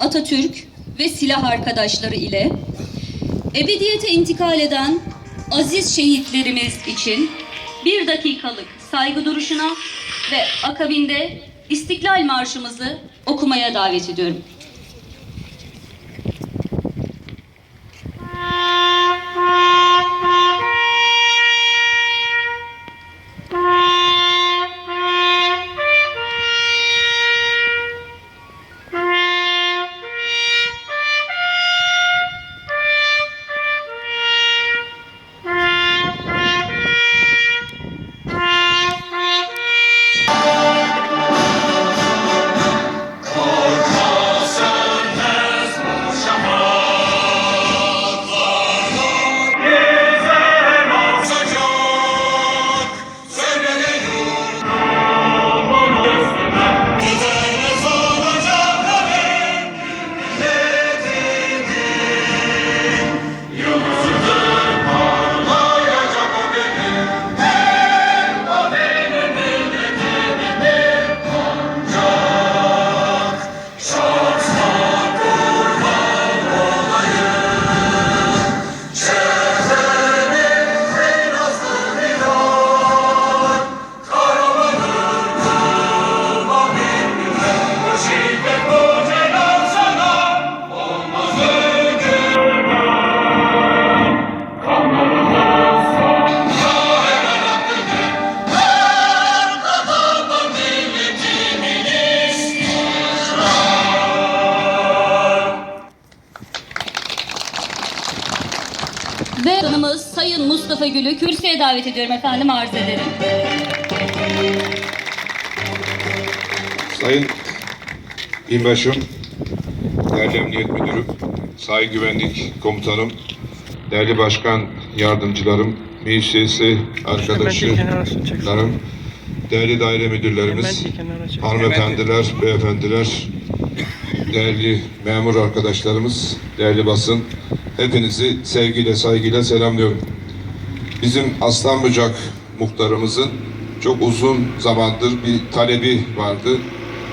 Atatürk ve silah arkadaşları ile ebediyete intikal eden aziz şehitlerimiz için bir dakikalık saygı duruşuna ve akabinde İstiklal Marşımızı okumaya davet ediyorum. Mustafa Gül'ü kürsüye davet ediyorum efendim arz ederim. Sayın İnbaşım, değerli Emniyet Müdürüm, Sayın Güvenlik Komutanım, değerli Başkan Yardımcılarım, meclisi arkadaşlarım, değerli daire müdürlerimiz, hanımefendiler, beyefendiler, değerli memur arkadaşlarımız, değerli basın, hepinizi sevgiyle, saygıyla selamlıyorum. Bizim Aslanbucak muhtarımızın çok uzun zamandır bir talebi vardı.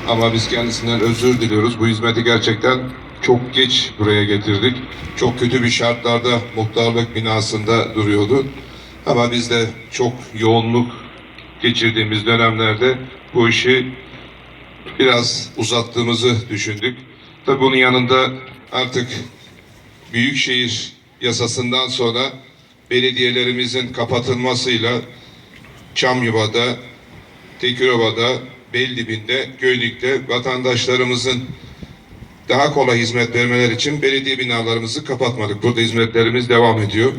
Ama biz kendisinden özür diliyoruz. Bu hizmeti gerçekten çok geç buraya getirdik. Çok kötü bir şartlarda muhtarlık binasında duruyordu. Ama biz de çok yoğunluk geçirdiğimiz dönemlerde bu işi biraz uzattığımızı düşündük. Tabii bunun yanında artık Büyükşehir yasasından sonra belediyelerimizin kapatılmasıyla Çamyuva'da, Tekirova'da, Beldibinde, Göynük'te vatandaşlarımızın daha kolay hizmet vermeler için belediye binalarımızı kapatmadık. Burada hizmetlerimiz devam ediyor.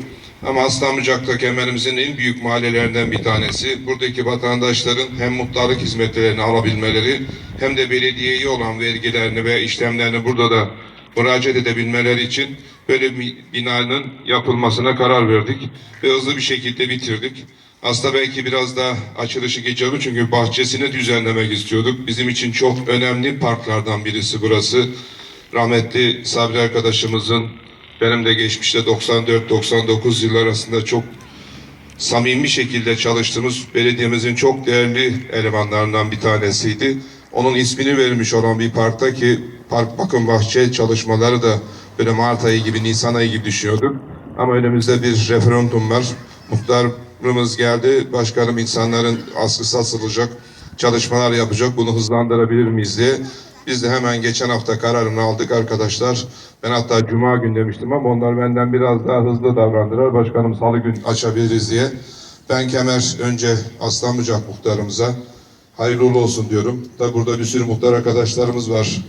Ama Aslanbucak'ta kemerimizin en büyük mahallelerinden bir tanesi. Buradaki vatandaşların hem muhtarlık hizmetlerini alabilmeleri hem de belediyeye olan vergilerini ve işlemlerini burada da müracaat edebilmeleri için böyle bir binanın yapılmasına karar verdik ve hızlı bir şekilde bitirdik. Aslında belki biraz daha açılışı geçelim çünkü bahçesini düzenlemek istiyorduk. Bizim için çok önemli parklardan birisi burası. Rahmetli Sabri arkadaşımızın benim de geçmişte 94-99 yıllar arasında çok samimi şekilde çalıştığımız belediyemizin çok değerli elemanlarından bir tanesiydi. Onun ismini verilmiş olan bir parkta ki park bakım bahçe çalışmaları da böyle Mart ayı gibi Nisan ayı gibi düşünüyorduk. Ama önümüzde bir referandum var. Muhtarımız geldi. Başkanım insanların askısı asılacak çalışmalar yapacak. Bunu hızlandırabilir miyiz diye. Biz de hemen geçen hafta kararını aldık arkadaşlar. Ben hatta cuma gün demiştim ama onlar benden biraz daha hızlı davrandılar. Başkanım salı gün açabiliriz diye. Ben Kemer önce Aslanbucak muhtarımıza hayırlı olsun diyorum. Tabi burada bir sürü muhtar arkadaşlarımız var.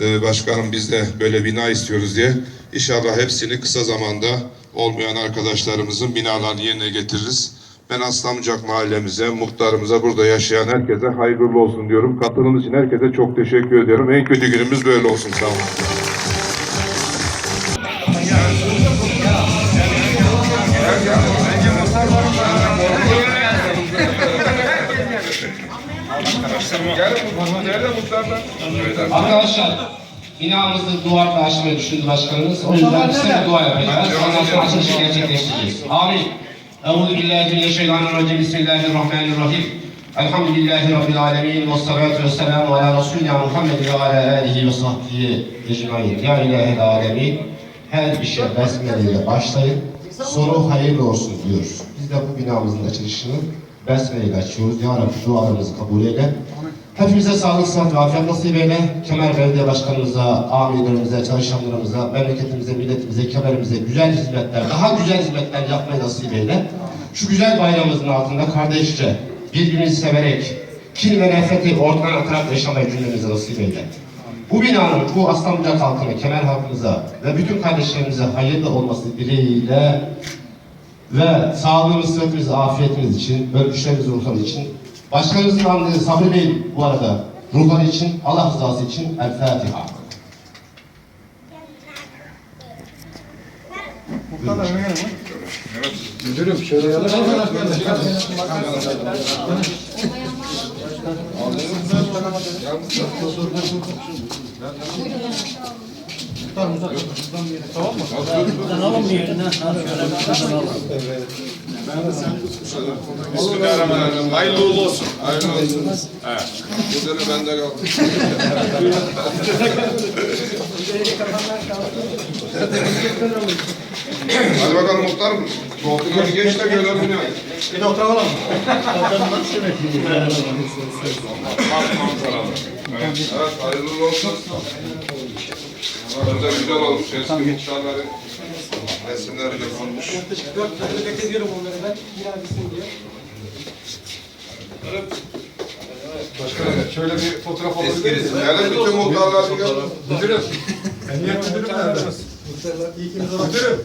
Ee, başkanım biz de böyle bina istiyoruz diye. İnşallah hepsini kısa zamanda olmayan arkadaşlarımızın binalarını yerine getiririz. Ben Aslanbucak mahallemize, muhtarımıza, burada yaşayan herkese hayırlı olsun diyorum. Katılımınız için herkese çok teşekkür ediyorum. En kötü günümüz böyle olsun. Sağ olun. Arkadaşlar binamızı duvarla açmayı düşündü başkanımız. O yüzden biz de dua yapacağız. Ondan sonra açılışı gerçekleştireceğiz. Amin. Euzu billahi mineşşeytanirracim. Bismillahirrahmanirrahim. Elhamdülillahi Rabbil alemin ve salatu ve selamu ala Resulina Muhammed ve ala alihi ve sahbihi ecmain. Ya ilahel alemin. Her işe besmeleyle başlayın. Sonu hayırlı olsun diyoruz. Biz de bu binamızın açılışını besmeleyle açıyoruz. Ya Rabbi dualarımızı kabul eyle. Hepimize sağlık, sıhhat ve afiyet nasip eyle. Kemer Belediye Başkanımıza, amirlerimize, çalışanlarımıza, memleketimize, milletimize, kemerimize güzel hizmetler, daha güzel hizmetler yapmayı nasip eyle. Şu güzel bayramımızın altında kardeşçe, birbirimizi severek, kin ve nefreti ortadan atarak yaşamayı cümlemize nasip eyle. Bu binanın, bu Aslanbucak halkına, Kemer halkımıza ve bütün kardeşlerimize hayırlı olması dileğiyle ve sağlığımız, sıhhatimiz, afiyetimiz için, bölgüşlerimiz ruhları için, başkanımızın anladığı Sabri Bey bu arada ruhları için, Allah rızası için El Fatiha. Bismillahirrahmanirrahim. Hayırlı uğurlu olsun. Hayırlı olsun. Evet. Bu sene bende kaldı. Hadi bakalım muhtarım. Koltuğa bir geç de görelim ya. Bir de oturalım. Evet, hayırlı olsun. Burada güzel olmuş. Eski muhtarların resimleri de konmuş. Dört tane bekletiyorum onları ben. Gitsin diye. Başkanım şöyle bir fotoğraf alabilir miyiz? Gelin bütün muhtarlar bir gelin. Müdürüm. Emniyet müdürüm nerede? Müdürüm.